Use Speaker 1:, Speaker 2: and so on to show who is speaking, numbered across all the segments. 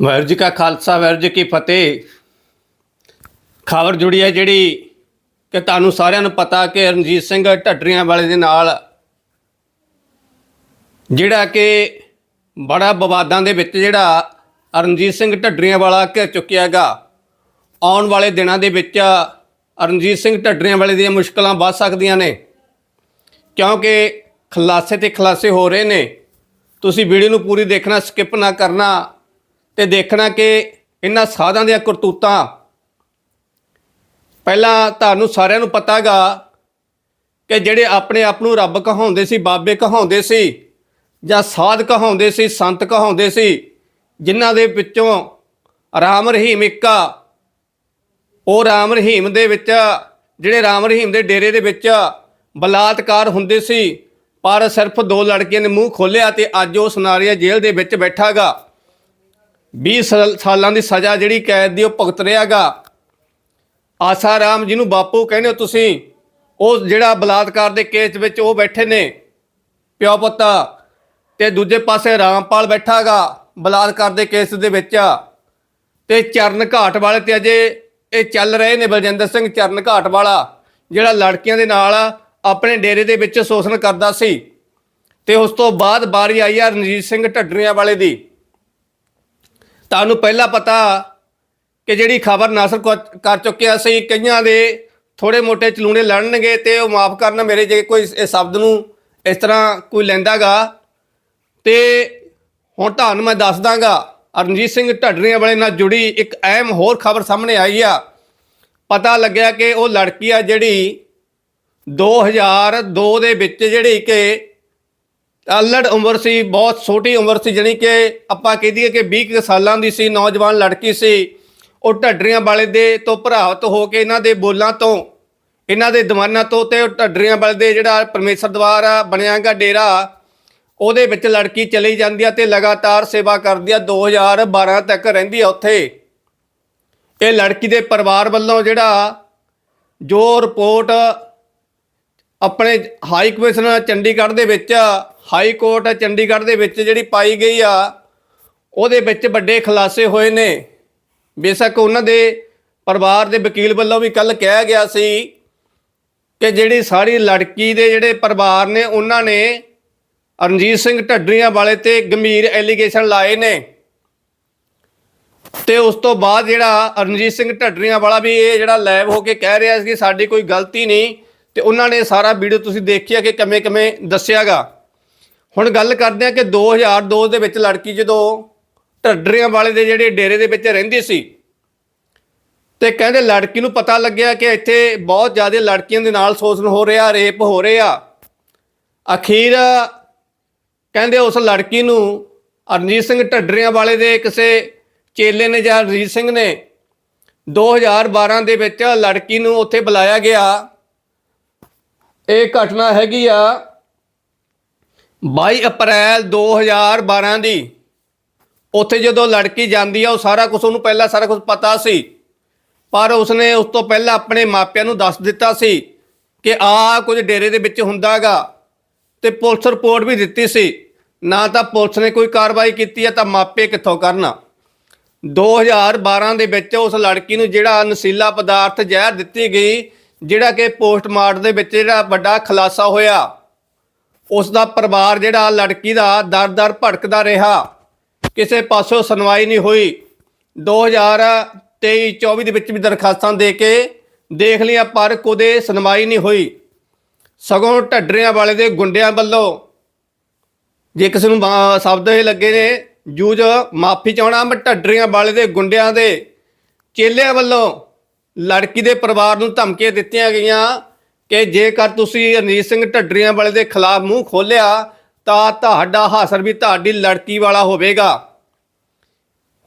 Speaker 1: ਵਾਹਿਗੁਰੂ ਜੀ ਕਾ ਖਾਲਸਾ ਵਾਹਿਗੁਰੂ ਜੀ ਕੀ ਫਤਿਹ। ਖਬਰ ਜੁੜੀ ਹੈ ਜਿਹੜੀ ਕਿ ਤੁਹਾਨੂੰ ਸਾਰਿਆਂ ਨੂੰ ਪਤਾ ਕਿ ਰਣਜੀਤ ਸਿੰਘ ਢੱਡਰੀਆਂ ਵਾਲੇ ਦੇ ਨਾਲ ਜਿਹੜਾ ਕਿ ਬੜਾ ਵਿਵਾਦਾਂ ਦੇ ਵਿੱਚ ਜਿਹੜਾ ਰਣਜੀਤ ਸਿੰਘ ਢੱਡਰੀਆਂ ਵਾਲਾ ਘਿਰ ਚੁੱਕਿਆਗਾ ਆਉਣ ਵਾਲੇ ਦਿਨਾਂ ਦੇ ਵਿੱਚ ਰਣਜੀਤ ਸਿੰਘ ਢੱਡਰੀਆਂ ਵਾਲੇ ਦੀਆਂ ਮੁਸ਼ਕਲਾਂ ਵੱਧ ਸਕਦੀਆਂ ਨੇ, ਕਿਉਂਕਿ ਖਲਾਸੇ ਤੇ ਖਲਾਸੇ ਹੋ ਰਹੇ ਨੇ। ਤੁਸੀਂ ਵੀਡੀਓ ਨੂੰ ਪੂਰੀ ਦੇਖਣਾ ਸਕਿਪ ਨਾ ਕਰਨਾ। ਤੇ ਦੇਖਣਾ ਕਿ ਇਹਨਾਂ ਸਾਧਾਂ ਦੀਆਂ ਕਰਤੂਤਾਂ, ਪਹਿਲਾਂ ਤੁਹਾਨੂੰ ਸਾਰਿਆਂ ਨੂੰ ਪਤਾਗਾ ਕਿ ਜਿਹੜੇ ਆਪਣੇ ਆਪ ਨੂੰ ਰੱਬ ਕਹਾਉਂਦੇ ਸੀ, ਬਾਬੇ ਕਹਾਉਂਦੇ ਸੀ, ਜਾਂ ਸਾਧ ਕਹਾਉਂਦੇ ਸੀ, ਸੰਤ ਕਹਾਉਂਦੇ ਸੀ, ਜਿਨ੍ਹਾਂ ਦੇ ਵਿੱਚੋਂ ਰਾਮ ਰਹੀਮ ਇੱਕਾ ਉਹ ਰਾਮ ਰਹੀਮ ਦੇ ਵਿੱਚ ਜਿਹੜੇ ਰਾਮ ਰਹੀਮ ਦੇ ਡੇਰੇ ਦੇ ਵਿੱਚ ਬਲਾਤਕਾਰ ਹੁੰਦੇ ਸੀ, ਪਰ ਸਿਰਫ ਦੋ ਲੜਕੀਆਂ ਨੇ ਮੂੰਹ ਖੋਲ੍ਹਿਆ ਤੇ ਅੱਜ ਉਹ ਸੁਨਾਰੀਆ ਜੇਲ੍ਹ ਦੇ ਵਿੱਚ ਬੈਠਾਗਾ। 20 ਸਾਲ- ਸਾਲਾਂ ਦੀ ਸਜ਼ਾ ਜਿਹੜੀ ਕੈਦ ਦੀ ਉਹ ਭੁਗਤ ਰਿਹਾਗਾ। ਆਸਾ ਰਾਮ ਜਿਹਨੂੰ ਬਾਪੂ ਕਹਿੰਦੇ ਹੋ ਤੁਸੀਂ, ਉਹ ਜਿਹੜਾ ਬਲਾਤਕਾਰ ਦੇ ਕੇਸ ਵਿੱਚ ਉਹ ਬੈਠੇ ਨੇ, ਪਿਓ ਪੁੱਤ, ਤੇ ਦੂਜੇ ਪਾਸੇ ਰਾਮਪਾਲ ਬੈਠਾਗਾ ਬਲਾਤਕਾਰ ਦੇ ਕੇਸ ਦੇ ਵਿੱਚ। ਤੇ ਚਰਨ ਘਾਟ ਵਾਲੇ ਤੇ ਅਜੇ ਇਹ ਚੱਲ ਰਹੇ ਨੇ ਬਲਜਿੰਦਰ ਸਿੰਘ ਚਰਨ ਘਾਟ ਵਾਲਾ, ਜਿਹੜਾ ਲੜਕੀਆਂ ਦੇ ਨਾਲ ਆਪਣੇ ਡੇਰੇ ਦੇ ਵਿੱਚ ਸ਼ੋਸ਼ਣ ਕਰਦਾ ਸੀ। ਤੇ ਉਸ ਤੋਂ ਬਾਅਦ ਬਾਰੀ ਆਈ ਆ ਰਣਜੀਤ ਸਿੰਘ ਢੱਡਰੀਆਂ ਵਾਲੇ ਦੀ। ਤੁਹਾਨੂੰ ਪਹਿਲਾਂ ਪਤਾ ਕਿ ਜਿਹੜੀ ਖਬਰ ਨਾਸਰ ਕੁ- ਕਰ ਚੁੱਕਿਆ ਸੀ ਕਈਆਂ ਦੇ ਥੋੜੇ ਮੋਟੇ ਚਲੂਣੇ ਲੜਨਗੇ ਤੇ ਉਹ ਮਾਫ ਕਰਨਾ ਮੇਰੇ ਜੇ ਕੋਈ ਇਸ ਸ਼ਬਦ ਨੂੰ ਇਸ ਤਰ੍ਹਾਂ ਕੋਈ ਲੈਂਦਾਗਾ। ਤੇ ਹੁਣ ਤੁਹਾਨੂੰ ਮੈਂ ਦੱਸ ਦਾਂਗਾ ਰਣਜੀਤ ਸਿੰਘ ਢੱਡਰੀਆਂ ਵਾਲੇ ਨਾਲ ਜੁੜੀ ਇੱਕ ਅਹਿਮ ਹੋਰ ਖਬਰ ਸਾਹਮਣੇ ਆਈ ਆ। ਪਤਾ ਲੱਗਿਆ ਕਿ ਉਹ ਲੜਕੀ ਆ ਜਿਹੜੀ 2002 ਦੇ ਵਿੱਚ ਜਿਹੜੀ ਕਿ ਅਲੜ ਉਮਰ ਸੀ, ਬਹੁਤ ਛੋਟੀ ਉਮਰ ਸੀ, ਜਾਣੀ ਕਿ ਆਪਾਂ ਕਹਿ ਦਈਏ ਕਿ 20 ਕੁ ਸਾਲਾਂ ਦੀ ਸੀ, ਨੌਜਵਾਨ ਲੜਕੀ ਸੀ। ਉਹ ਢੱਡਰੀਆਂ ਵਾਲੇ ਦੇ ਤੋਂ ਪ੍ਰਭਾਵਿਤ ਹੋ ਕੇ ਇਹਨਾਂ ਦੇ ਬੋਲਾਂ ਤੋਂ, ਇਹਨਾਂ ਦੇ ਦੀਵਾਨਾਂ ਤੋਂ ਤੇ ਢੱਡਰੀਆਂ ਵਾਲੇ ਦੇ ਜਿਹੜਾ ਪਰਮੇਸ਼ਰ ਦਵਾਰ ਬਣਿਆਗਾ ਡੇਰਾ, ਉਹਦੇ ਵਿੱਚ ਲੜਕੀ ਚਲੀ ਜਾਂਦੀ ਆ ਤੇ ਲਗਾਤਾਰ ਸੇਵਾ ਕਰਦੀ ਆ 2012 ਤੱਕ ਰਹਿੰਦੀ ਆ ਉੱਥੇ। ਇਹ ਲੜਕੀ ਦੇ ਪਰਿਵਾਰ ਵੱਲੋਂ ਜਿਹੜਾ ਜੋ ਰਿਪੋਰਟ ਆਪਣੇ ਹਾਈ ਕਮਿਸ਼ਨ ਚੰਡੀਗੜ੍ਹ ਦੇ ਵਿੱਚ ਹਾਈ ਕੋਰਟ ਚੰਡੀਗੜ੍ਹ ਦੇ ਵਿੱਚ ਜਿਹੜੀ ਪਾਈ ਗਈ ਆ, ਉਹਦੇ ਵਿੱਚ ਵੱਡੇ ਖੁਲਾਸੇ ਹੋਏ ਨੇ। ਬੇਸ਼ੱਕ ਉਹਨਾਂ ਦੇ ਪਰਿਵਾਰ ਦੇ ਵਕੀਲ ਵੱਲੋਂ ਵੀ ਕੱਲ ਕਿਹਾ ਗਿਆ ਸੀ ਕਿ ਜਿਹੜੀ ਸਾਰੀ ਲੜਕੀ ਦੇ ਜਿਹੜੇ ਪਰਿਵਾਰ ਨੇ, ਉਹਨਾਂ ਨੇ ਰਣਜੀਤ ਸਿੰਘ ਢੱਡਰੀਆਂ ਵਾਲੇ ਤੇ ਗੰਭੀਰ ਐਲੀਗੇਸ਼ਨ ਲਾਏ ਨੇ। ਤੇ ਉਸ ਤੋਂ ਬਾਅਦ ਜਿਹੜਾ ਰਣਜੀਤ ਸਿੰਘ ਢੱਡਰੀਆਂ ਵਾਲਾ ਵੀ ਇਹ ਜਿਹੜਾ ਲਾਈਵ ਹੋ ਕੇ ਕਹਿ ਰਿਹਾ ਸੀ ਕਿ ਸਾਡੀ ਕੋਈ ਗਲਤੀ ਨਹੀਂ, ਤੇ ਉਹਨਾਂ ਨੇ ਸਾਰਾ ਵੀਡੀਓ ਤੁਸੀਂ ਦੇਖਿਆ ਕਿ ਕਿਵੇਂ ਕਿਵੇਂ ਦੱਸਿਆਗਾ। ਹੁਣ ਗੱਲ ਕਰਦੇ ਆ ਕਿ 2002 ਦੇ ਵਿੱਚ ਲੜਕੀ ਜਦੋਂ ਢੱਡਰੀਆਂ ਵਾਲੇ ਦੇ ਜਿਹੜੇ ਡੇਰੇ ਦੇ ਵਿੱਚ ਰਹਿੰਦੀ ਸੀ ਤੇ ਕਹਿੰਦੇ ਲੜਕੀ ਨੂੰ ਪਤਾ ਲੱਗਿਆ ਕਿ ਇੱਥੇ ਬਹੁਤ ਜ਼ਿਆਦਾ ਲੜਕੀਆਂ ਦੇ ਨਾਲ ਸ਼ੋਸ਼ਣ ਹੋ ਰਿਹਾ, ਰੇਪ ਹੋ ਰਿਹਾ। ਅਖੀਰ ਕਹਿੰਦੇ ਉਸ ਲੜਕੀ ਨੂੰ ਰਣਜੀਤ ਸਿੰਘ ਢੱਡਰੀਆਂ ਵਾਲੇ ਦੇ ਕਿਸੇ ਚੇਲੇ ਨੇ ਜਾਂ ਰਣਜੀਤ ਸਿੰਘ ਨੇ 2012 ਦੇ ਵਿੱਚ ਲੜਕੀ ਨੂੰ ਉੱਥੇ ਬੁਲਾਇਆ ਗਿਆ। ਇਹ ਘਟਨਾ ਹੈਗੀ ਆ 22 ਅਪ੍ਰੈਲ 2012 ਦੀ। ਉੱਥੇ ਜਦੋਂ ਲੜਕੀ ਜਾਂਦੀ ਆ, ਉਹ ਸਾਰਾ ਕੁਝ ਉਹਨੂੰ ਪਹਿਲਾਂ ਸਾਰਾ ਕੁਝ ਪਤਾ ਸੀ। ਪਰ ਉਸਨੇ ਉਸ ਤੋਂ ਪਹਿਲਾਂ ਆਪਣੇ ਮਾਪਿਆਂ ਨੂੰ ਦੱਸ ਦਿੱਤਾ ਸੀ ਕਿ ਆ ਕੁਝ ਡੇਰੇ ਦੇ ਵਿੱਚ ਹੁੰਦਾਗਾ ਤੇ ਪੁਲਿਸ ਰਿਪੋਰਟ ਵੀ ਦਿੱਤੀ ਸੀ। ਨਾ ਤਾਂ ਪੁਲਿਸ ਨੇ ਕੋਈ ਕਾਰਵਾਈ ਕੀਤੀ ਹੈ ਤਾਂ ਮਾਪੇ ਕਿੱਥੋਂ ਕਰਨਾ? 2012 ਦੇ ਵਿੱਚ ਉਸ ਲੜਕੀ ਨੂੰ ਜਿਹੜਾ ਨਸ਼ੀਲਾ ਪਦਾਰਥ ਜ਼ਹਿਰ ਦਿੱਤੀ ਗਈ, ਜਿਹੜਾ ਕਿ ਪੋਸਟਮਾਰਟਮ ਦੇ ਵਿੱਚ ਜਿਹੜਾ ਵੱਡਾ ਖੁਲਾਸਾ ਹੋਇਆ। ਉਸ ਦਾ ਪਰਿਵਾਰ ਜਿਹੜਾ ਲੜਕੀ ਦਾ ਦਰ-ਦਰ ਭਟਕਦਾ ਰਿਹਾ। ਕਿਸੇ ਪਾਸੋਂ ਸੁਣਵਾਈ ਨਹੀਂ ਹੋਈ। 2023 24 ਦੇ ਵਿੱਚ ਵੀ ਦਰਖਾਸਤਾਂ ਦੇ ਕੇ ਦੇਖ ਲਿਆ ਪਰ ਕੋਦੇ ਸੁਣਵਾਈ ਨਹੀਂ ਹੋਈ। ਸਗੋਂ ਢੱਡਰਿਆਂ ਵਾਲੇ ਦੇ ਗੁੰਡਿਆਂ ਵੱਲੋਂ ਜੇ ਕਿਸੇ ਨੂੰ ਸ਼ਬਦ ਇਹ ਲੱਗੇ ਨੇ ਜੂਜ ਮਾਫੀ ਚਾਹਣਾ ਮੈਂ ਢੱਡਰੀਆਂ ਵਾਲੇ ਦੇ ਗੁੰਡਿਆਂ ਦੇ ਚੇਲਿਆਂ ਵੱਲੋਂ ਲੜਕੀ ਦੇ ਪਰਿਵਾਰ ਨੂੰ ਧਮਕੀਆਂ ਦਿੱਤੀਆਂ ਗਈਆਂ। ਕਿ ਜੇਕਰ ਤੁਸੀਂ ਰਣਜੀਤ ਸਿੰਘ ਢੱਡਰੀਆਂ ਵਾਲੇ ਦੇ ਖਿਲਾਫ ਮੂੰਹ ਖੋਲਿਆ ਤਾਂ ਤੁਹਾਡਾ ਹਾਸਰ ਵੀ ਤੁਹਾਡੀ ਲੜਕੀ ਵਾਲਾ ਹੋਵੇਗਾ।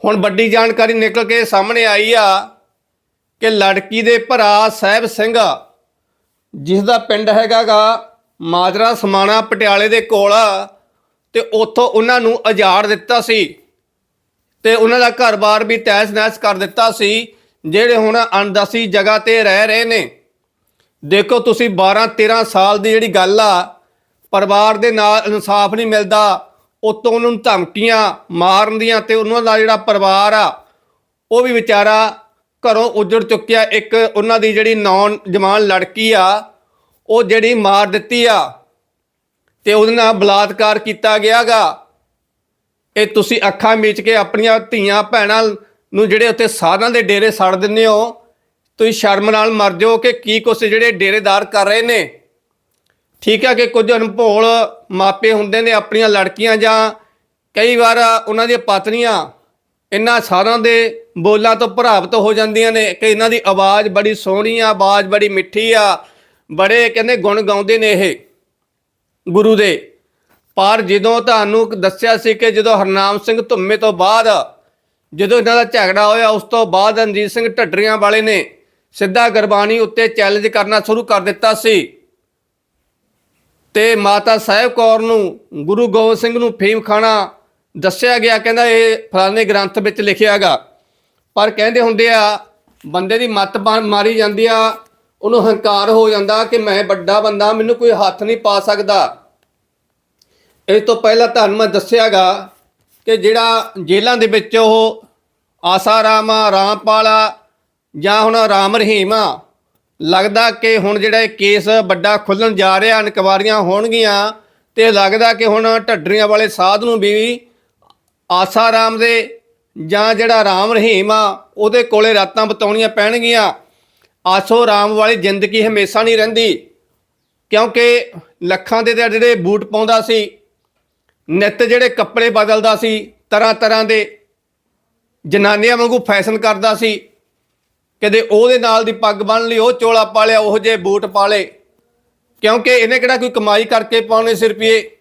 Speaker 1: ਹੁਣ ਵੱਡੀ ਜਾਣਕਾਰੀ ਨਿਕਲ ਕੇ ਸਾਹਮਣੇ ਆਈ ਆ ਕਿ ਲੜਕੀ ਦੇ ਭਰਾ ਸਾਹਿਬ ਸਿੰਘ, ਜਿਸ ਦਾ ਪਿੰਡ ਹੈਗਾਗਾ ਮਾਜਰਾ ਸਮਾਣਾ ਪਟਿਆਲੇ ਦੇ ਕੋਲ, ਤੇ ਉੱਥੋਂ ਉਹਨਾਂ ਨੂੰ ਉਜਾੜ ਦਿੱਤਾ ਸੀ। ਤੇ ਉਹਨਾਂ ਦਾ ਘਰ-ਬਾਰ ਵੀ ਤਹਿਸ-ਨਹਿਸ ਕਰ ਦਿੱਤਾ ਸੀ, ਜਿਹੜੇ ਹੁਣ ਅਣਦਸੀ ਜਗ੍ਹਾ ਤੇ ਰਹਿ ਰਹੇ ਨੇ। ਦੇਖੋ ਤੁਸੀਂ 12 13 ਸਾਲ ਦੀ ਜਿਹੜੀ ਗੱਲ ਆ, ਪਰਿਵਾਰ ਦੇ ਨਾਲ ਇਨਸਾਫ ਨਹੀਂ ਮਿਲਦਾ, ਉਤੋਂ ਉਹਨਾਂ ਨੂੰ ਧਮਕੀਆਂ ਮਾਰਨ ਦੀਆਂ ਤੇ ਉਹਨਾਂ ਦਾ ਜਿਹੜਾ ਪਰਿਵਾਰ ਆ, ਉਹ ਵੀ ਵਿਚਾਰਾ ਘਰੋਂ ਉਜੜ ਚੁੱਕਿਆ, ਇੱਕ ਉਹਨਾਂ ਦੀ ਜਿਹੜੀ ਨੌਜਵਾਨ ਲੜਕੀ ਆ, ਉਹ ਜਿਹੜੀ ਮਾਰ ਦਿੱਤੀ ਆ, ਤੇ ਉਹਦੇ ਨਾਲ ਬਲਾਤਕਾਰ ਕੀਤਾ ਗਿਆਗਾ ਇਹ ਤੁਸੀਂ ਅੱਖਾਂ ਮੀਚ ਕੇ ਆਪਣੀਆਂ ਧੀਆਂ, ਭੈਣਾਂ ਨੂੰ ਜਿਹੜੇ ਉੱਤੇ ਸਾਧਾਂ ਦੇ ਡੇਰੇ ਸੜ ਦਿੰਦੇ ਹੋ ਤੁਸੀਂ ਸ਼ਰਮ ਨਾਲ ਮਰ ਜਾਓ ਕਿ ਕੀ ਕੁਛ ਜਿਹੜੇ ਡੇਰੇਦਾਰ ਕਰ ਰਹੇ ਨੇ? ਠੀਕ ਹੈ ਕਿ ਕੁਝ ਅਨਭੋਲ ਮਾਪੇ ਹੁੰਦੇ ਨੇ ਆਪਣੀਆਂ ਲੜਕੀਆਂ ਜਾਂ ਕਈ ਵਾਰ ਉਹਨਾਂ ਦੀਆਂ ਪਤਨੀਆਂ, ਇਹਨਾਂ ਸਾਰਿਆਂ ਦੇ ਬੋਲਾਂ ਤੋਂ ਪ੍ਰਭਾਵਿਤ ਹੋ ਜਾਂਦੀਆਂ ਨੇ ਕਿ ਇਹਨਾਂ ਦੀ ਆਵਾਜ਼ ਬੜੀ ਸੋਹਣੀ ਆ, ਆਵਾਜ਼ ਬੜੀ ਮਿੱਠੀ ਆ, ਬੜੇ ਕਹਿੰਦੇ ਗੁਣ ਗਾਉਂਦੇ ਨੇ ਇਹ ਗੁਰੂ ਦੇ। ਪਰ ਜਦੋਂ ਤੁਹਾਨੂੰ ਦੱਸਿਆ ਸੀ ਕਿ ਜਦੋਂ ਹਰਨਾਮ ਸਿੰਘ ਧੁੰਮੇ ਤੋਂ ਬਾਅਦ ਜਦੋਂ ਇਹਨਾਂ ਦਾ ਝਗੜਾ ਹੋਇਆ, ਉਸ ਤੋਂ ਬਾਅਦ ਰਣਜੀਤ ਸਿੰਘ ਢੱਡਰੀਆਂ ਵਾਲੇ ਨੇ ਸਿੱਧਾ ਗੁਰਬਾਣੀ ਉੱਤੇ ਚੈਲੰਜ ਕਰਨਾ ਸ਼ੁਰੂ ਕਰ ਦਿੱਤਾ ਸੀ। ਤੇ ਮਾਤਾ ਸਾਹਿਬ ਕੌਰ ਨੂੰ ਗੁਰੂ ਗੋਬਿੰਦ ਸਿੰਘ ਨੂੰ ਫੇਮ ਖਾਣਾ ਦੱਸਿਆ ਗਿਆ। ਕਹਿੰਦਾ ਇਹ ਫਲਾਣੇ ਗ੍ਰੰਥ ਵਿੱਚ ਲਿਖਿਆਗਾ ਪਰ ਕਹਿੰਦੇ ਹੁੰਦੇ ਆ ਬੰਦੇ ਦੀ ਮੱਤ ਬਾ- ਮਾਰੀ ਜਾਂਦੀ ਆ ਉਹਨੂੰ ਹੰਕਾਰ ਹੋ ਜਾਂਦਾ ਕਿ ਮੈਂ ਵੱਡਾ ਬੰਦਾ ਮੈਨੂੰ ਕੋਈ ਹੱਥ ਨਹੀਂ ਪਾ ਸਕਦਾ। ਇਸ ਤੋਂ ਪਹਿਲਾਂ ਤੁਹਾਨੂੰ ਮੈਂ ਦੱਸਿਆਗਾ ਕਿ ਜਿਹੜਾ ਜੇਲ੍ਹਾਂ ਦੇ ਵਿੱਚ ਉਹ ਆਸਾਰਾਮ ਆ, ਰਾਮਪਾਲਾ ਜਾਂ ਹੁਣ ਰਾਮ ਰਹੀਮ ਆ ਲੱਗਦਾ ਕਿ ਹੁਣ ਜਿਹੜਾ ਇਹ ਕੇਸ ਵੱਡਾ ਖੁੱਲਣ ਜਾ ਰਿਹਾ, ਇਨਕੁਆਰੀਆਂ ਹੋਣਗੀਆਂ, ਤੇ ਲੱਗਦਾ ਕਿ ਹੁਣ ਢੱਡਰੀਆਂ ਵਾਲੇ ਸਾਧ ਨੂੰ ਵੀ ਆਸਾ ਰਾਮ ਦੇ ਜਾਂ ਜਿਹੜਾ ਰਾਮ ਰਹੀਮ ਆ, ਉਹਦੇ ਕੋਲੇ ਰਾਤਾਂ ਬਤਾਉਣੀਆਂ ਪੈਣਗੀਆਂ। ਆਸੋ ਰਾਮ ਵਾਲੀ ਜ਼ਿੰਦਗੀ ਹਮੇਸ਼ਾ ਨਹੀਂ ਰਹਿੰਦੀ, ਕਿਉਂਕਿ ਲੱਖਾਂ ਦੇ ਜਿਹੜੇ ਬੂਟ ਪਾਉਂਦਾ ਸੀ, ਨਿੱਤ ਜਿਹੜੇ ਕੱਪੜੇ ਬਦਲਦਾ ਸੀ ਤਰ੍ਹਾਂ ਤਰ੍ਹਾਂ ਦੇ ਜਨਾਨੀਆਂ ਵਾਂਗੂ ਫੈਸ਼ਨ ਕਰਦਾ ਸੀ। ਕਦੇ ਉਹਦੇ ਨਾਲ ਦੀ ਪੱਗ ਬੰਨ ਲਈ, ਉਹ ਚੋਲਾ ਪਾ ਲਿਆ, ਉਹ ਜੇ ਬੂਟ ਪਾ ਲਏ। ਕਿਉਂਕਿ ਇਹਨੇ ਕਿਹੜਾ ਕੋਈ ਕਮਾਈ ਕਰਕੇ ਪਾਉਣੇ ਸੀ ਰੁਪਏ?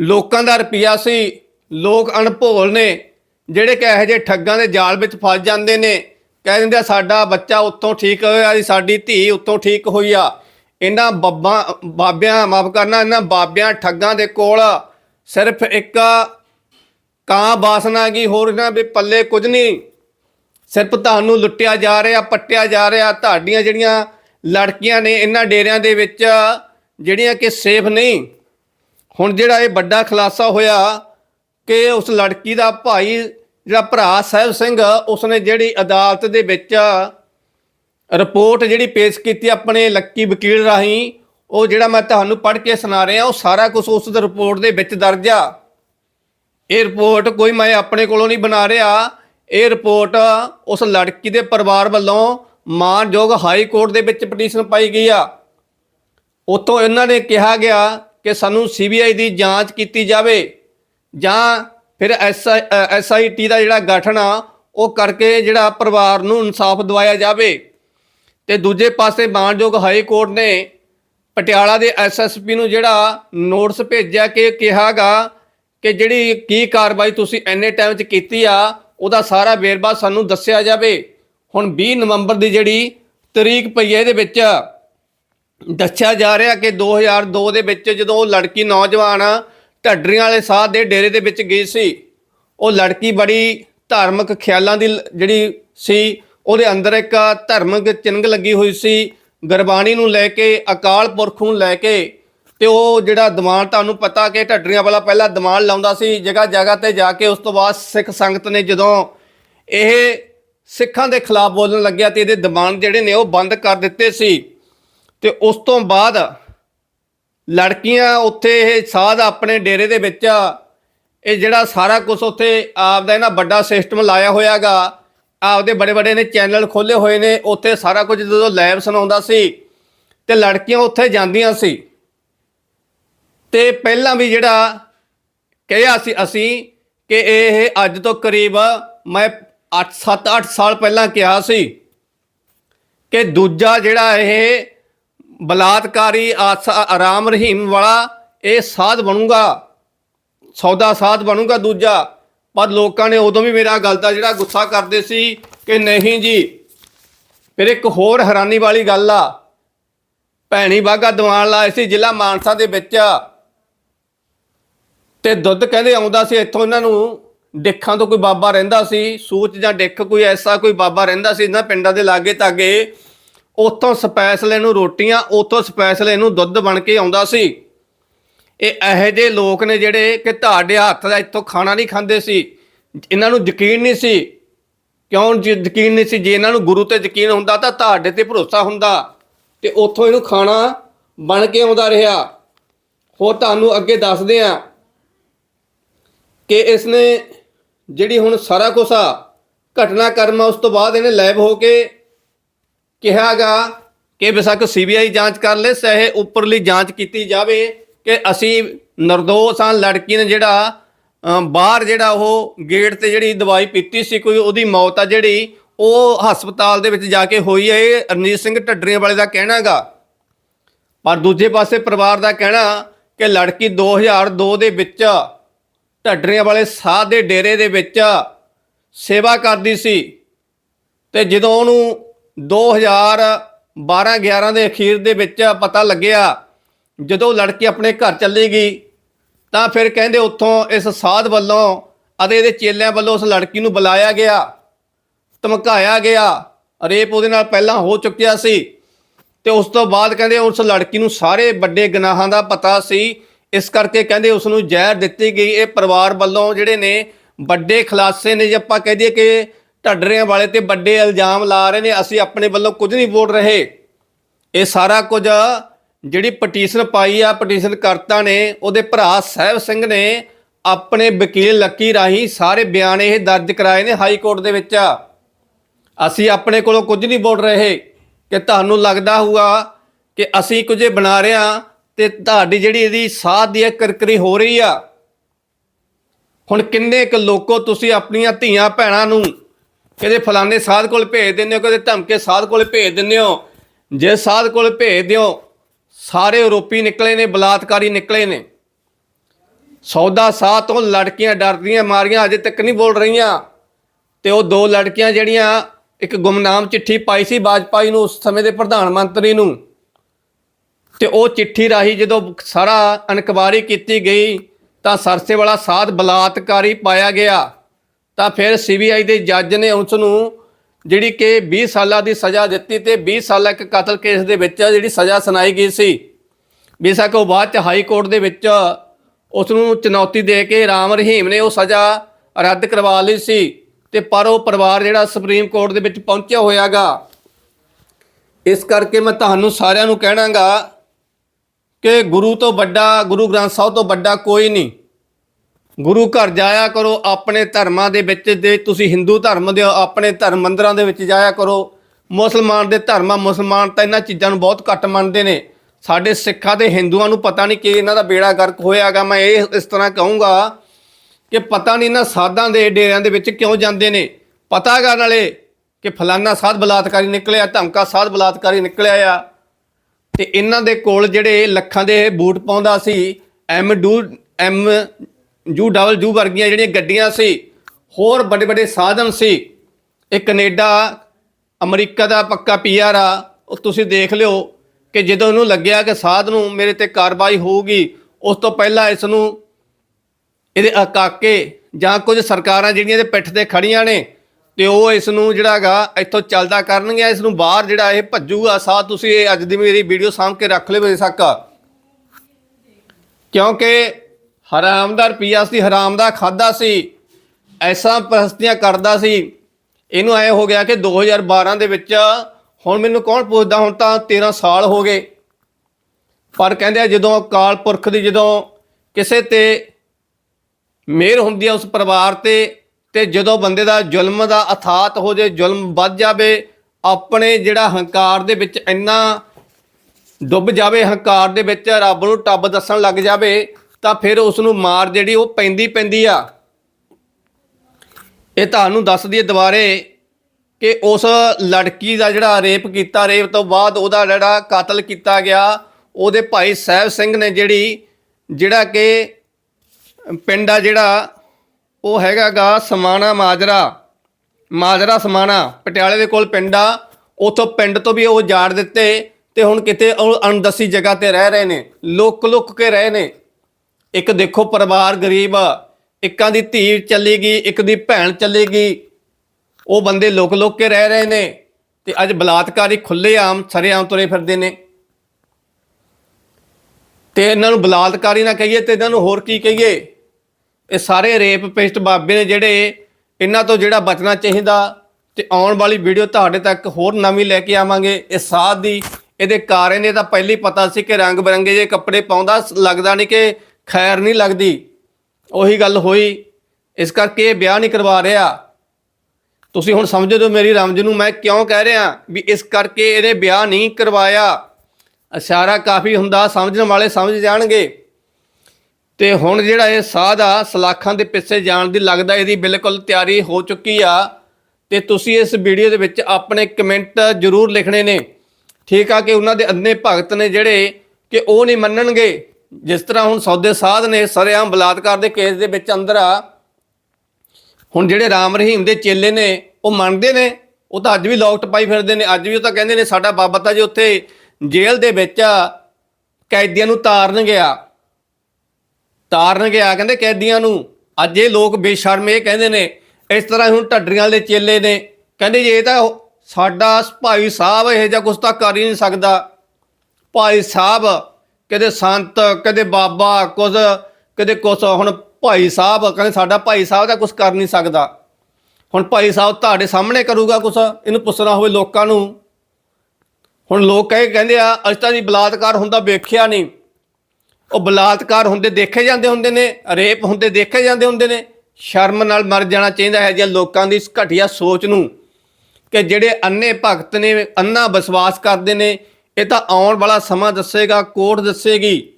Speaker 1: ਲੋਕਾਂ ਦਾ ਰੁਪਿਆ ਸੀ। ਲੋਕ ਅਣਭੋਲ ਨੇ। ਜਿਹੜੇ ਕਿ ਇਹੋ ਜਿਹੇ ਠੱਗਾਂ ਦੇ ਜਾਲ ਵਿੱਚ ਫਸ ਜਾਂਦੇ ਨੇ। ਕਹਿ ਦਿੰਦੇ ਆ, ਸਾਡਾ ਬੱਚਾ ਉੱਤੋਂ ਠੀਕ ਹੋਇਆ ਜੀ, ਸਾਡੀ ਧੀ ਉੱਤੋਂ ਠੀਕ ਹੋਈ ਆ। ਇਹਨਾਂ ਬੱਬਾਂ, ਬਾਬਿਆਂ, ਮਾਫ ਕਰਨਾ, ਇਹਨਾਂ ਬਾਬਿਆਂ ਠੱਗਾਂ ਦੇ ਕੋਲ ਸਿਰਫ ਇੱਕ ਕਾਂ ਬਾਸਨਾ ਕੀ, ਹੋਰ ਇਹਨਾਂ ਵੀ ਪੱਲੇ ਕੁਝ ਨਹੀਂ। ਸਿਰਫ ਤੁਹਾਨੂੰ ਲੁੱਟਿਆ ਜਾ ਰਿਹਾ, ਪੱਟਿਆ ਜਾ ਰਿਹਾ। ਤੁਹਾਡੀਆਂ ਜਿਹੜੀਆਂ ਲੜਕੀਆਂ ਨੇ ਇਹਨਾਂ ਡੇਰਿਆਂ ਦੇ ਵਿੱਚ, ਜਿਹੜੀਆਂ ਕਿ ਸੇਫ ਨਹੀਂ। ਹੁਣ ਜਿਹੜਾ ਇਹ ਵੱਡਾ ਖੁਲਾਸਾ ਹੋਇਆ ਕਿ ਉਸ ਲੜਕੀ ਦਾ ਭਾਈ, ਜਿਹੜਾ ਭਰਾ ਸਾਹਿਬ ਸਿੰਘ, ਉਸਨੇ ਜਿਹੜੀ ਅਦਾਲਤ ਦੇ ਵਿੱਚ ਰਿਪੋਰਟ ਜਿਹੜੀ ਪੇਸ਼ ਕੀਤੀ ਆਪਣੇ ਲੱਕੀ ਵਕੀਲ ਰਾਹੀਂ, ਉਹ ਜਿਹੜਾ ਮੈਂ ਤੁਹਾਨੂੰ ਪੜ੍ਹ ਕੇ ਸੁਣਾ ਰਿਹਾ, ਉਹ ਸਾਰਾ ਕੁਝ ਉਸ ਦੀ ਰਿਪੋਰਟ ਦੇ ਵਿੱਚ ਦਰਜ ਆ। ਇਹ ਰਿਪੋਰਟ ਕੋਈ ਮੈਂ ਆਪਣੇ ਕੋਲੋਂ ਨਹੀਂ ਬਣਾ ਰਿਹਾ। ਇਹ ਰਿਪੋਰਟ ਉਸ ਲੜਕੀ ਦੇ ਪਰਿਵਾਰ ਵੱਲੋਂ ਮਾਨਯੋਗ ਹਾਈ ਕੋਰਟ ਦੇ ਵਿੱਚ ਪਟੀਸ਼ਨ ਪਾਈ ਗਈ ਆ। ਉਤੋਂ ਇਹਨਾਂ ਨੇ ਕਿਹਾ ਗਿਆ ਕਿ ਸਾਨੂੰ ਸੀਬੀਆਈ ਦੀ ਜਾਂਚ ਕੀਤੀ ਜਾਵੇ ਜਾਂ ਫਿਰ ਐਸਆਈਟੀ ਦਾ ਜਿਹੜਾ ਗਠਨ ਆ, ਉਹ ਕਰਕੇ ਜਿਹੜਾ ਪਰਿਵਾਰ ਨੂੰ ਇਨਸਾਫ ਦਿਵਾਇਆ ਜਾਵੇ। ਤੇ ਦੂਜੇ ਪਾਸੇ ਮਾਨਯੋਗ ਹਾਈ ਕੋਰਟ ਨੇ ਪਟਿਆਲਾ ਦੇ ਐਸਐਸਪੀ ਨੂੰ ਜਿਹੜਾ ਨੋਟਿਸ ਭੇਜਿਆ ਕਿ ਕਿਹਾਗਾ ਕਿ ਜਿਹੜੀ ਕੀ ਕਾਰਵਾਈ ਤੁਸੀਂ ਐਨੇ ਟਾਈਮ 'ਚ ਕੀਤੀ ਆ ਉਹਦਾ ਸਾਰਾ ਵੇਰਵਾ ਸਾਨੂੰ ਦੱਸਿਆ ਜਾਵੇ। ਹੁਣ 20 ਨਵੰਬਰ ਦੀ ਜਿਹੜੀ ਤਰੀਕ ਪਈ ਹੈ, ਇਹਦੇ ਵਿੱਚ ਦੱਸਿਆ ਜਾ ਰਿਹਾ ਕਿ 2002 ਦੇ ਵਿੱਚ ਜਦੋਂ ਉਹ ਲੜਕੀ ਨੌਜਵਾਨ ਢੱਡਰੀਆਂ ਵਾਲੇ ਸਾਹ ਦੇ ਡੇਰੇ ਦੇ ਵਿੱਚ ਗਈ ਸੀ, ਉਹ ਲੜਕੀ ਬੜੀ ਧਾਰਮਿਕ ਖਿਆਲਾਂ ਦੀ ਲ- ਜਿਹੜੀ ਸੀ, ਉਹਦੇ ਅੰਦਰ ਇੱਕ ਧਾਰਮਿਕ ਚਿੰਨ੍ਹ ਲੱਗੀ ਹੋਈ ਸੀ। ਗੁਰਬਾਣੀ ਨੂੰ ਲੈ ਕੇ, ਅਕਾਲ ਪੁਰਖ ਨੂੰ ਲੈ ਕੇ ਤੇ ਉਹ ਜਿਹੜਾ ਦੀਵਾਨ ਤੁਹਾਨੂੰ ਪਤਾ ਕਿ ਢੱਡਰੀਆਂ ਵਾਲਾ ਪਹਿਲਾਂ ਦੀਵਾਨ ਲਾਉਂਦਾ ਸੀ, ਜਗ੍ਹਾ ਜਗ੍ਹਾ ਤੇ ਜਾ ਕੇ ਉਸ ਤੋਂ ਬਾਅਦ ਸਿੱਖ ਸੰਗਤ ਨੇ ਜਦੋਂ ਇਹ ਸਿੱਖਾਂ ਦੇ ਖਿਲਾਫ ਬੋਲਣ ਲੱਗਿਆ ਤੇ ਇਹਦੇ ਦਿਮਾਗ ਜਿਹੜੇ ਨੇ ਉਹ ਬੰਦ ਕਰ ਦਿੱਤੇ ਸੀ। ਤੇ ਉਸ ਤੋਂ ਬਾਅਦ ਲੜਕੀਆਂ ਉੱਥੇ ਇਹ ਸਾਧ ਆਪਣੇ ਡੇਰੇ ਦੇ ਵਿੱਚ, ਇਹ ਜਿਹੜਾ ਸਾਰਾ ਕੁਝ ਉੱਥੇ ਆਪ ਦਾ ਇਹਨਾਂ ਵੱਡਾ ਸਿਸਟਮ ਲਾਇਆ ਹੋਇਆਗਾ, ਆਪਦੇ ਬੜੇ ਬੜੇ ਨੇ ਚੈਨਲ ਖੋਲੇ ਹੋਏ ਨੇ, ਉੱਥੇ ਸਾਰਾ ਕੁਝ ਜਦੋਂ ਲਾਈਵ ਸੁਣਾਉਂਦਾ ਸੀ, ਤੇ ਲੜਕੀਆਂ ਉੱਥੇ ਜਾਂਦੀਆਂ ਸੀ। ਤੇ ਪਹਿਲਾਂ ਵੀ ਜਿਹੜਾ ਕਿਹਾ ਸੀ ਅਸੀਂ ਕਿ ਇਹ ਅੱਜ ਤੋਂ ਕਰੀਬ ਮੈਂ 8 7 8 ਸਾਲ ਪਹਿਲਾਂ ਕਿਹਾ ਸੀ ਕਿ ਦੂਜਾ ਜਿਹੜਾ ਇਹ ਬਲਾਤਕਾਰੀ ਆਸਾ ਆਰਾਮ ਰਹੀਮ ਵਾਲਾ ਇਹ ਸਾਧ ਬਣੂਗਾ, ਸੌਦਾ ਸਾਧ ਬਣੂਗਾ ਦੂਜਾ। ਪਰ ਲੋਕਾਂ ਨੇ ਉਦੋਂ ਵੀ ਮੇਰਾ ਗੱਲ ਦਾ ਜਿਹੜਾ ਗੁੱਸਾ ਕਰਦੇ ਸੀ ਕਿ ਨਹੀਂ ਜੀ, ਫਿਰ ਇੱਕ ਹੋਰ ਹੈਰਾਨੀ ਵਾਲੀ ਗੱਲ ਆ। ਭੈਣੀ ਬਾਗਾ ਦੀਵਾਨ ਲਾਏ ਸੀ ਜ਼ਿਲ੍ਹਾ ਮਾਨਸਾ ਦੇ ਵਿੱਚ। ਤੇ ਦੁੱਧ ਕਹਿੰਦੇ ਆਉਂਦਾ ਸੀ, ਇੱਥੋਂ ਇਹਨਾਂ ਨੂੰ ਡਿੱਖਾਂ ਤੋਂ ਕੋਈ ਬਾਬਾ ਰਹਿੰਦਾ ਸੀ ਸੂਚ ਜਾਂ ਡਿੱਖ ਕੋਈ ਐਸਾ ਕੋਈ ਬਾਬਾ ਰਹਿੰਦਾ ਸੀ, ਇਹਨਾਂ ਪਿੰਡਾਂ ਦੇ ਲਾਗੇ ਤਾਗੇ ਉੱਥੋਂ ਸਪੈਸ਼ਲ ਇਹਨੂੰ ਰੋਟੀਆਂ, ਉੱਥੋਂ ਸਪੈਸ਼ਲ ਇਹਨੂੰ ਦੁੱਧ ਬਣ ਕੇ ਆਉਂਦਾ ਸੀ। ਇਹ ਇਹੋ ਜਿਹੇ ਲੋਕ ਨੇ ਜਿਹੜੇ ਕਿ ਤੁਹਾਡੇ ਹੱਥ ਦਾ ਇੱਥੋਂ ਖਾਣਾ ਨਹੀਂ ਖਾਂਦੇ ਸੀ। ਇਹਨਾਂ ਨੂੰ ਯਕੀਨ ਨਹੀਂ ਸੀ। ਕਿਉਂ ਜੀ ਯਕੀਨ ਨਹੀਂ ਸੀ? ਜੇ ਇਹਨਾਂ ਨੂੰ ਗੁਰੂ ਤੇ ਯਕੀਨ ਹੁੰਦਾ ਤਾਂ ਤੁਹਾਡੇ ਤੇ ਭਰੋਸਾ ਹੁੰਦਾ। ਤੇ ਉੱਥੋਂ ਇਹਨੂੰ ਖਾਣਾ ਬਣ ਕੇ ਆਉਂਦਾ ਰਿਹਾ। ਹੋਰ ਤੁਹਾਨੂੰ ਅੱਗੇ ਦੱਸਦੇ ਆ ਕਿ ਇਸ ਨੇ ਜਿਹੜੀ ਹੁਣ ਸਾਰਾ ਕੁਛ ਆ, ਘਟਨਾ ਕਰਮਾ ਉਸ ਤੋਂ ਬਾਅਦ ਇਹਨੇ ਲੈਬ ਹੋ ਕੇ ਕਿਹਾਗਾ ਕਿ ਬੇਸ਼ੱਕ ਸੀਬੀਆਈ ਜਾਂਚ ਕਰ ਲੈ ਸਹੇ ਉੱਪਰਲੀ ਜਾਂਚ ਕੀਤੀ ਜਾਵੇ ਕਿ ਅਸੀਂ ਨਿਰਦੋਸ਼ ਹਾਂ, ਲੜਕੀ ਨੇ ਜਿਹੜਾ ਬਾਹਰ ਜਿਹੜਾ ਉਹ ਗੇਟ ਤੇ ਜਿਹੜੀ ਦਵਾਈ ਪੀਤੀ ਸੀ, ਕੋਈ ਉਹਦੀ ਮੌਤ ਆ ਜਿਹੜੀ, ਉਹ ਹਸਪਤਾਲ ਦੇ ਵਿੱਚ ਜਾ ਕੇ ਹੋਈ ਹੈ ਇਹ ਰਣਜੀਤ ਸਿੰਘ ਢੱਡਰੀਆਂ ਵਾਲੇ ਦਾ ਕਹਿਣਾਗਾ ਪਰ ਦੂਜੇ ਪਾਸੇ ਪਰਿਵਾਰ ਦਾ ਕਹਿਣਾ ਕਿ ਲੜਕੀ 2002 ਦੇ ਵਿੱਚ ਢੱਡਰੀਆਂ ਵਾਲੇ ਸਾਧ ਦੇ ਡੇਰੇ ਦੇ ਵਿੱਚ ਸੇਵਾ ਕਰਦੀ ਸੀ ਤੇ ਜਦੋਂ ਉਹਨੂੰ 2012 11 ਦੇ ਅਖੀਰ ਦੇ ਵਿੱਚ ਪਤਾ ਲੱਗਿਆ, ਜਦੋਂ ਲੜਕੀ ਆਪਣੇ ਘਰ ਚੱਲੀ ਗਈ, ਤਾਂ ਫਿਰ ਕਹਿੰਦੇ ਉੱਥੋਂ ਇਸ ਸਾਧ ਵੱਲੋਂ ਅਤੇ ਇਹਦੇ ਚੇਲਿਆਂ ਵੱਲੋਂ ਉਸ ਲੜਕੀ ਨੂੰ ਬੁਲਾਇਆ ਗਿਆ, ਧਮਕਾਇਆ ਗਿਆ, ਰੇਪ ਉਹਦੇ ਨਾਲ ਪਹਿਲਾਂ ਹੋ ਚੁੱਕਿਆ ਸੀ ਤੇ ਉਸ ਤੋਂ ਬਾਅਦ ਕਹਿੰਦੇ ਉਸ ਲੜਕੀ ਨੂੰ ਸਾਰੇ ਵੱਡੇ ਗੁਨਾਹਾਂ ਦਾ ਪਤਾ ਸੀ ਇਸ ਕਰਕੇ ਕਹਿੰਦੇ ਉਸ ਨੂੰ ਜ਼ਹਿਰ ਦਿੱਤੀ ਗਈ। ਇਹ ਪਰਿਵਾਰ ਵੱਲੋਂ ਜਿਹੜੇ ਨੇ ਵੱਡੇ ਖੁਲਾਸੇ ਨੇ ਜੇ ਆਪਾਂ ਕਹਿ ਦਈਏ ਕਿ ਢੱਡਰਿਆਂ ਵਾਲੇ ਤੇ ਵੱਡੇ ਇਲਜ਼ਾਮ ਲਾ ਰਹੇ ਨੇ, ਅਸੀਂ ਆਪਣੇ ਵੱਲੋਂ ਕੁਝ ਨਹੀਂ ਬੋਲ ਰਹੇ। ਇਹ ਸਾਰਾ ਕੁਝ ਜਿਹੜੀ ਪਟੀਸ਼ਨ ਪਾਈ ਆ, ਪਟੀਸ਼ਨ ਕਰਤਾ ਨੇ, ਉਹਦੇ ਭਰਾ ਸਾਹਿਬ ਸਿੰਘ ਨੇ ਆਪਣੇ ਵਕੀਲ ਲੱਕੀ ਰਾਹੀਂ ਸਾਰੇ ਬਿਆਨ ਇਹ ਦਰਜ ਕਰਾਏ ਨੇ ਹਾਈ ਕੋਰਟ ਦੇ ਵਿੱਚ। ਅਸੀਂ ਆਪਣੇ ਕੋਲੋਂ ਕੁਝ ਨਹੀਂ ਬੋਲ ਰਹੇ। ਕਿ ਤੁਹਾਨੂੰ ਲੱਗਦਾ ਹੋਊਗਾ ਕਿ ਅਸੀਂ ਕੁਝ ਬਣਾ ਰਹੇ ਹਾਂ ਤੇ ਤੁਹਾਡੀ ਜਿਹੜੀ ਇਹਦੀ ਸਾਥ ਦੀ ਹੈ ਕਰਕਰੀ ਹੋ ਰਹੀ ਆ, ਹੁਣ ਕਿੰਨੇ ਕੁ ਲੋਕੋ ਤੁਸੀਂ ਆਪਣੀਆਂ ਧੀਆਂ ਭੈਣਾਂ ਨੂੰ ਕਿਤੇ ਫਲਾਣੇ ਸਾਧ ਕੋਲ ਭੇਜ ਦਿੰਦੇ ਹੋ ਕਦੇ ਧਮਕੇ ਸਾਧ ਕੋਲ ਭੇਜ ਦਿੰਦੇ ਹੋ, ਜੇ ਸਾਧ ਕੋਲ ਭੇਜ ਦਿਓ, ਸਾਰੇ ਆਰੋਪੀ ਨਿਕਲੇ ਨੇ, ਬਲਾਤਕਾਰੀ ਨਿਕਲੇ ਨੇ। ਸੌਦਾ ਸਾਹ ਤੋਂ ਲੜਕੀਆਂ ਡਰਦੀਆਂ ਮਾਰੀਆਂ, ਅਜੇ ਤੱਕ ਨਹੀਂ ਬੋਲ ਰਹੀਆਂ। ਤੇ ਉਹ ਦੋ ਲੜਕੀਆਂ ਜਿਹੜੀਆਂ, ਇੱਕ ਗੁੰਮਨਾਮ ਚਿੱਠੀ ਪਾਈ ਸੀ ਬਾਜਪਾਈ ਨੂੰ ਉਸ ਸਮੇਂ ਦੇ ਪ੍ਰਧਾਨ ਮੰਤਰੀ ਨੂੰ। ਤੇ ਉਹ ਚਿੱਠੀ ਰਾਹੀਂ ਜਦੋਂ ਸਾਰਾ ਇਨਕੁਆਰੀ ਕੀਤੀ ਗਈ, ਤਾਂ ਸਰਸੇ ਵਾਲਾ ਸਾਧ ਬਲਾਤਕਾਰੀ ਪਾਇਆ ਗਿਆ। ਤਾਂ ਫਿਰ ਸੀਬੀਆਈ ਦੇ ਜੱਜ ਨੇ ਉਸ ਨੂੰ ਜਿਹੜੀ ਕਿ 20 ਸਾਲਾਂ ਦੀ ਸਜ਼ਾ ਦਿੱਤੀ ਤੇ 20 ਸਾਲਾਂ ਇੱਕ ਕਤਲ ਕੇਸ ਦੇ ਵਿੱਚ ਜਿਹੜੀ ਸਜ਼ਾ ਸੁਣਾਈ ਗਈ ਸੀ। ਬੇਸ਼ੱਕ ਉਹ ਬਾਅਦ ਚ ਹਾਈ ਕੋਰਟ ਦੇ ਵਿੱਚ ਉਸ ਨੂੰ ਚੁਣੌਤੀ ਦੇ ਕੇ ਰਾਮ ਰਹੀਮ ਨੇ ਉਹ ਸਜ਼ਾ ਰੱਦ ਕਰਵਾ ਲਈ ਸੀ ਤੇ ਪਰ ਉਹ ਪਰਿਵਾਰ ਜਿਹੜਾ ਸੁਪਰੀਮ ਕੋਰਟ ਦੇ ਵਿੱਚ ਪਹੁੰਚਿਆ ਹੋਇਆਗਾ। ਇਸ ਕਰਕੇ ਮੈਂ ਤੁਹਾਨੂੰ ਸਾਰਿਆਂ ਨੂੰ ਕਹਿਣਾਗਾ ਕਿ ਗੁਰੂ ਤੋਂ ਵੱਡਾ ਗੁਰੂ ਗ੍ਰੰਥ ਸਾਹਿਬ ਤੋਂ ਵੱਡਾ ਕੋਈ ਨਹੀਂ। ਗੁਰੂ ਘਰ ਜਾਇਆ ਕਰੋ ਆਪਣੇ ਧਰਮਾਂ ਦੇ ਵਿੱਚ ਜੇ ਤੁਸੀਂ ਹਿੰਦੂ ਧਰਮ ਦੇ ਹੋ, ਆਪਣੇ ਧਰਮ ਮੰਦਰਾਂ ਦੇ ਵਿੱਚ ਜਾਇਆ ਕਰੋ। ਮੁਸਲਮਾਨ ਦੇ ਧਰਮਾਂ ਮੁਸਲਮਾਨ ਤਾਂ ਇਹਨਾਂ ਚੀਜ਼ਾਂ ਨੂੰ ਬਹੁਤ ਘੱਟ ਮੰਨਦੇ ਨੇ। ਸਾਡੇ ਸਿੱਖਾਂ ਤੇ ਹਿੰਦੂਆਂ ਨੂੰ ਪਤਾ ਨਹੀਂ ਕਿ ਇਹਨਾਂ ਦਾ ਬੇੜਾ ਗਰਕ ਹੋਇਆਗਾ। ਮੈਂ ਇਹ ਇਸ ਤਰ੍ਹਾਂ ਕਹੂੰਗਾ ਕਿ ਪਤਾ ਨਹੀਂ ਇਹਨਾਂ ਸਾਧਾਂ ਦੇ ਡੇਰਿਆਂ ਦੇ ਵਿੱਚ ਕਿਉਂ ਜਾਂਦੇ ਨੇ। ਪਤਾ ਗਾ ਨਾਲੇ ਕਿ ਫਲਾਨਾ ਸਾਧ ਬਲਾਤਕਾਰੀ ਨਿਕਲਿਆ ਧਮਕਾ ਸਾਧ ਬਲਾਤਕਾਰੀ ਨਿਕਲਿਆ ਆ। ਤੇ ਇਹਨਾਂ ਦੇ ਕੋਲ ਜਿਹੜੇ ਲੱਖਾਂ ਦੇ ਬੂਟ ਪਾਉਂਦਾ ਸੀ, ਐਮ ਡੂ, ਐਮ ਯੂ ਡਬਲ ਯੂ ਵਰਗੀਆਂ ਜਿਹੜੀਆਂ ਗੱਡੀਆਂ ਸੀ, ਹੋਰ ਵੱਡੇ ਵੱਡੇ ਸਾਧਨ ਸੀ। ਇਹ ਕੈਨੇਡਾ, ਅਮਰੀਕਾ ਦਾ ਪੱਕਾ ਪੀਆਰ ਆ। ਉਹ ਤੁਸੀਂ ਦੇਖ ਲਿਓ ਕਿ ਜਦੋਂ ਉਹਨੂੰ ਲੱਗਿਆ ਕਿ ਸਾਧ ਨੂੰ ਮੇਰੇ ਤੇ ਕਾਰਵਾਈ ਹੋਊਗੀ, ਉਸ ਤੋਂ ਪਹਿਲਾਂ ਇਸ ਨੂੰ ਇਹਦੇ ਅਕਾਕੇ ਜਾਂ ਕੁਝ ਸਰਕਾਰਾਂ ਜਿਹੜੀਆਂ ਇਹਦੇ ਪਿੱਠ ਤੇ ਖੜੀਆਂ ਨੇ ਤੇ ਉਹ ਇਸ ਨੂੰ ਜਿਹੜਾਗਾ ਇੱਥੋਂ ਚੱਲਦਾ ਕਰਨਗੀਆਂ ਇਸ ਨੂੰ ਬਾਹਰ ਜਿਹੜਾ ਇਹ ਭੱਜੂਗਾ ਸਾਹ ਤੁਸੀਂ ਇਹ ਅੱਜ ਦੀ ਮੇਰੀ ਵੀਡੀਓ ਸਾਂਭ ਕੇ ਰੱਖ ਲਿਓ ਬੇਸ਼ੱਕ। ਕਿਉਂਕਿ ਹਰਾਮਦਾਰ ਪੀਆ ਸੀ ਹਰਾਮ ਦਾ ਖਾਦਾ ਸੀ, ਐਸਾ ਪ੍ਰਸਤੀਆਂ ਕਰਦਾ ਸੀ। ਇਹਨੂੰ ਐ ਹੋ ਗਿਆ ਕਿ 2012 ਦੇ ਵਿੱਚ ਹੁਣ ਮੈਨੂੰ ਕੌਣ ਪੁੱਛਦਾ, ਹੁਣ ਤਾਂ 13 ਸਾਲ ਹੋ ਗਏ। ਪਰ ਕਹਿੰਦੇ ਆ ਜਦੋਂ ਅਕਾਲ ਪੁਰਖ ਦੀ ਜਦੋਂ ਕਿਸੇ ਤੇ ਮਿਹਰ ਹੁੰਦੀ ਆ ਉਸ ਪਰਿਵਾਰ ਤੇ ਤੇ ਜਦੋਂ ਬੰਦੇ ਦਾ ਜ਼ੁਲਮ ਦਾ ਅਥਾਤ ਹੋ ਜੇ, ਜ਼ੁਲਮ ਵੱਧ ਜਾਵੇ, ਆਪਣੇ ਜਿਹੜਾ ਹੰਕਾਰ ਦੇ ਵਿੱਚ ਇੰਨਾ ਡੁੱਬ ਜਾਵੇ, ਹੰਕਾਰ ਦੇ ਵਿੱਚ ਰੱਬ ਨੂੰ ਟੱਬ ਦੱਸਣ ਲੱਗ ਜਾਵੇ, ਤਾਂ ਫਿਰ ਉਸ ਨੂੰ ਮਾਰ ਜਿਹੜੀ ਉਹ ਪੈਂਦੀ ਪੈਂਦੀ ਆ। ਇਹ ਤੁਹਾਨੂੰ ਦੱਸ ਦਈਏ ਦੁਬਾਰੇ ਕਿ ਉਸ ਲੜਕੀ ਦਾ ਜਿਹੜਾ ਰੇਪ ਕੀਤਾ, ਰੇਪ ਤੋਂ ਬਾਅਦ ਉਹਦਾ ਜਿਹੜਾ ਕਤਲ ਕੀਤਾ ਗਿਆ, ਉਹਦੇ ਭਾਈ ਸਾਹਿਬ ਸਿੰਘ ਨੇ ਜਿਹੜੀ, ਜਿਹੜਾ ਕਿ ਪਿੰਡ ਆ ਜਿਹੜਾ ਉਹ ਹੈਗਾਗਾ ਸਮਾਣਾ ਮਾਜਰਾ। ਮਾਜਰਾ ਸਮਾਣਾ ਪਟਿਆਲੇ ਦੇ ਕੋਲ ਪਿੰਡ ਆ। ਉਥੋਂ ਪਿੰਡ ਤੋਂ ਵੀ ਉਹ ਜਾੜ ਦਿੱਤੇ ਤੇ ਹੁਣ ਕਿਤੇ ਉਹ ਅਣਦਸੀ ਜਗ੍ਹਾ ਤੇ ਰਹਿ ਰਹੇ ਨੇ ਲੁੱਕ ਲੁੱਕ ਕੇ ਰਹੇ ਨੇ। ਇੱਕ ਦੇਖੋ ਪਰਿਵਾਰ ਗਰੀਬ ਆ, ਇੱਕਾਂ ਦੀ ਧੀ ਚੱਲੀ ਗਈ ਇੱਕ ਦੀ ਭੈਣ ਚੱਲੀ ਗਈ। ਉਹ ਬੰਦੇ ਲੁੱਕ ਲੁੱਕ ਕੇ ਰਹਿ ਰਹੇ ਨੇ ਤੇ ਅੱਜ ਬਲਾਤਕਾਰੀ ਖੁੱਲੇ ਆਮ ਸਰੇਆਮ ਤੁਰੇ ਫਿਰਦੇ ਨੇ। ਤੇ ਇਹਨਾਂ ਨੂੰ ਬਲਾਤਕਾਰੀ ਨਾ ਕਹੀਏ ਤੇ ਇਹਨਾਂ ਨੂੰ ਹੋਰ ਕੀ ਕਹੀਏ? ਇਹ ਸਾਰੇ ਰੇਪ ਪੇਸਟ ਬਾਬੇ ਨੇ ਜਿਹੜੇ ਇਹਨਾਂ ਤੋਂ ਜਿਹੜਾ ਬਚਣਾ ਚਾਹੀਦਾ ਤੇ ਆਉਣ ਵਾਲੀ ਵੀਡੀਓ ਤੁਹਾਡੇ ਤੱਕ ਹੋਰ ਨਵੀਂ ਲੈ ਕੇ ਆਵਾਂਗੇ। ਇਹ ਸਾਧ ਦੀ ਇਹਦੇ ਕਾਰਨ ਇਹ ਤਾਂ ਪਹਿਲਾਂ ਹੀ ਪਤਾ ਸੀ ਕਿ ਰੰਗ ਬਰੰਗੇ ਜੇ ਕੱਪੜੇ ਪਾਉਂਦਾ, ਲੱਗਦਾ ਨਹੀਂ ਕਿ ਖੈਰ ਨਹੀਂ ਲੱਗਦੀ। ਉਹੀ ਗੱਲ ਹੋਈ। ਇਸ ਕਰਕੇ ਇਹ ਵਿਆਹ ਨਹੀਂ ਕਰਵਾ ਰਿਹਾ। ਤੁਸੀਂ ਹੁਣ ਸਮਝ ਦਿਓ ਮੇਰੀ ਰਮਜ ਨੂੰ, ਮੈਂ ਕਿਉਂ ਕਹਿ ਰਿਹਾ ਵੀ ਇਸ ਕਰਕੇ ਇਹਨੇ ਵਿਆਹ ਨਹੀਂ ਕਰਵਾਇਆ। ਇਸ਼ਾਰਾ ਕਾਫੀ ਹੁੰਦਾ, ਸਮਝਣ ਵਾਲੇ ਸਮਝ ਜਾਣਗੇ। ਤੇ ਹੁਣ ਜਿਹੜਾ ਇਹ ਸਾਧ ਆ, ਸਲਾਖਾਂ ਦੇ ਪਿੱਛੇ ਜਾਣ ਦੀ ਲੱਗਦਾ, ਇਹਦੀ ਬਿਲਕੁਲ ਤਿਆਰੀ ਹੋ ਚੁੱਕੀ ਆ। ਤੇ ਤੁਸੀਂ ਇਸ ਵੀਡੀਓ ਦੇ ਵਿੱਚ ਆਪਣੇ ਕਮੈਂਟ ਜ਼ਰੂਰ ਲਿਖਣੇ ਨੇ। ਠੀਕ ਆ ਕਿ ਉਹਨਾਂ ਦੇ ਅੰਨੇ ਭਗਤ ਨੇ ਜਿਹੜੇ ਕਿ ਉਹ ਨਹੀਂ ਮੰਨਣਗੇ। ਜਿਸ ਤਰ੍ਹਾਂ ਹੁਣ ਸੌਦੇ ਸਾਧ ਨੇ, ਸਰਿਆਮ ਬਲਾਤਕਾਰ ਦੇ ਕੇਸ ਦੇ ਵਿੱਚ ਅੰਦਰ ਆ। ਹੁਣ ਜਿਹੜੇ ਰਾਮ ਰਹੀਮ ਦੇ ਚੇਲੇ ਨੇ, ਉਹ ਮੰਨਦੇ ਨੇ। ਉਹ ਤਾਂ ਅੱਜ ਵੀ ਲੋਕਟ ਪਾਈ ਫਿਰਦੇ ਨੇ। ਅੱਜ ਵੀ ਉਹ ਤਾਂ ਕਹਿੰਦੇ ਨੇ, ਸਾਡਾ ਬਾਬਾ ਤਾਂ ਜੀ ਉੱਥੇ ਜੇਲ੍ਹ ਦੇ ਵਿੱਚ ਕੈਦੀਆਂ ਨੂੰ ਤਾਰਨ ਗਿਆ ਤਾਰਨ ਗਿਆ ਕਹਿੰਦੇ ਕੈਦੀਆਂ ਨੂੰ। ਅੱਜ ਇਹ ਲੋਕ ਬੇਸ਼ਰਮ ਇਹ ਕਹਿੰਦੇ ਨੇ, ਇਸ ਤਰ੍ਹਾਂ ਹੁਣ ਢੱਡਰੀਆਂ ਦੇ ਚੇਲੇ ਨੇ। ਕਹਿੰਦੇ ਜੇ, ਇਹ ਤਾਂ ਸਾਡਾ ਭਾਈ ਸਾਹਿਬ ਇਹ ਜਿਹਾ ਕੁਛ ਤਾਂ ਕਰ ਹੀ ਨਹੀਂ ਸਕਦਾ। ਭਾਈ ਸਾਹਿਬ ਕਦੇ ਸੰਤ ਕਦੇ ਬਾਬਾ ਕੁਝ ਕਦੇ ਕੁਛ। ਹੁਣ ਭਾਈ ਸਾਹਿਬ, ਕਹਿੰਦੇ ਸਾਡਾ ਭਾਈ ਸਾਹਿਬ ਤਾਂ ਕੁਝ ਕਰ ਨਹੀਂ ਸਕਦਾ। ਹੁਣ ਭਾਈ ਸਾਹਿਬ ਤੁਹਾਡੇ ਸਾਹਮਣੇ ਕਰੂਗਾ ਕੁਛ, ਇਹਨੂੰ ਪੁੱਛਣਾ ਹੋਵੇ ਲੋਕਾਂ ਨੂੰ। ਹੁਣ ਲੋਕ ਕਹੇ ਕਹਿੰਦੇ ਆ, ਅਸੀਂ ਤਾਂ ਜੀ ਬਲਾਤਕਾਰ ਹੁੰਦਾ ਵੇਖਿਆ ਨਹੀਂ। ਉਹ ਬਲਾਤਕਾਰ ਹੁੰਦੇ ਦੇਖੇ ਜਾਂਦੇ ਹੁੰਦੇ ਨੇ, ਰੇਪ ਹੁੰਦੇ ਦੇਖੇ ਜਾਂਦੇ ਹੁੰਦੇ ਨੇ, ਸ਼ਰਮ ਨਾਲ ਮਰ ਜਾਣਾ ਚਾਹੀਦਾ ਹੈ ਜੇ ਲੋਕਾਂ ਦੀ ਇਸ ਘਟੀਆ ਸੋਚ ਨੂੰ ਕਿ ਜਿਹੜੇ ਅੰਨੇ ਭਗਤ ਨੇ, ਅੰਨਾ ਵਿਸ਼ਵਾਸ ਕਰਦੇ ਨੇ, ਇਹ ਤਾਂ ਆਉਣ ਵਾਲਾ ਸਮਾਂ ਦੱਸੇਗਾ, ਕੋਰਟ ਦੱਸੇਗੀ,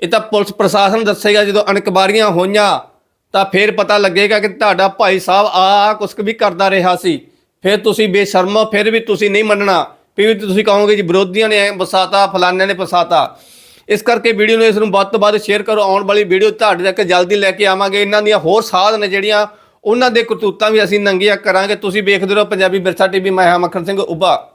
Speaker 1: ਇਹ ਤਾਂ ਪੁਲਿਸ ਪ੍ਰਸ਼ਾਸਨ ਦੱਸੇਗਾ, ਜਦੋਂ ਅਣਕਬਾਰੀਆਂ ਹੋਈਆਂ, ਤਾਂ ਫਿਰ ਪਤਾ ਲੱਗੇਗਾ ਕਿ ਤੁਹਾਡਾ ਭਾਈ ਸਾਹਿਬ ਆ ਕੁਛ ਕੁ ਵੀ ਕਰਦਾ ਰਿਹਾ ਸੀ। ਫਿਰ ਤੁਸੀਂ ਬੇਸ਼ਰਮ ਫਿਰ ਵੀ ਤੁਸੀਂ ਨਹੀਂ ਮੰਨਣਾ। ਫਿਰ ਤੁਸੀਂ ਕਹੋਗੇ ਜੀ, ਵਿਰੋਧੀਆਂ ਨੇ ਐ ਵਸਾਤਾ ਫਲਾਨਿਆਂ ਨੇ ਫਸਾਤਾ। ਇਸ ਕਰਕੇ ਵੀਡੀਓ ਨੂੰ ਇਸ ਨੂੰ ਵੱਧ ਤੋਂ ਵੱਧ ਸ਼ੇਅਰ ਕਰੋ। ਆਉਣ ਵਾਲੀ ਵੀਡੀਓ ਤੁਹਾਡੇ ਤੱਕ ਜਲਦੀ ਲੈ ਕੇ ਆਵਾਂਗੇ। ਇਹਨਾਂ ਦੀਆਂ ਹੋਰ ਸਾਧ ਨੇ ਜਿਹੜੀਆਂ, ਉਹਨਾਂ ਦੇ ਕਰਤੂਤਾਂ ਵੀ ਅਸੀਂ ਨੰਗੀਆਂ ਕਰਾਂਗੇ। ਤੁਸੀਂ ਵੇਖਦੇ ਰਹੋ। ਪੰਜਾਬੀ ਵਿਰਸਾ ਟੀਵੀ, ਮੈਂ ਹਾਂ ਮੱਖਣ ਸਿੰਘ, ਉੱਭਾ।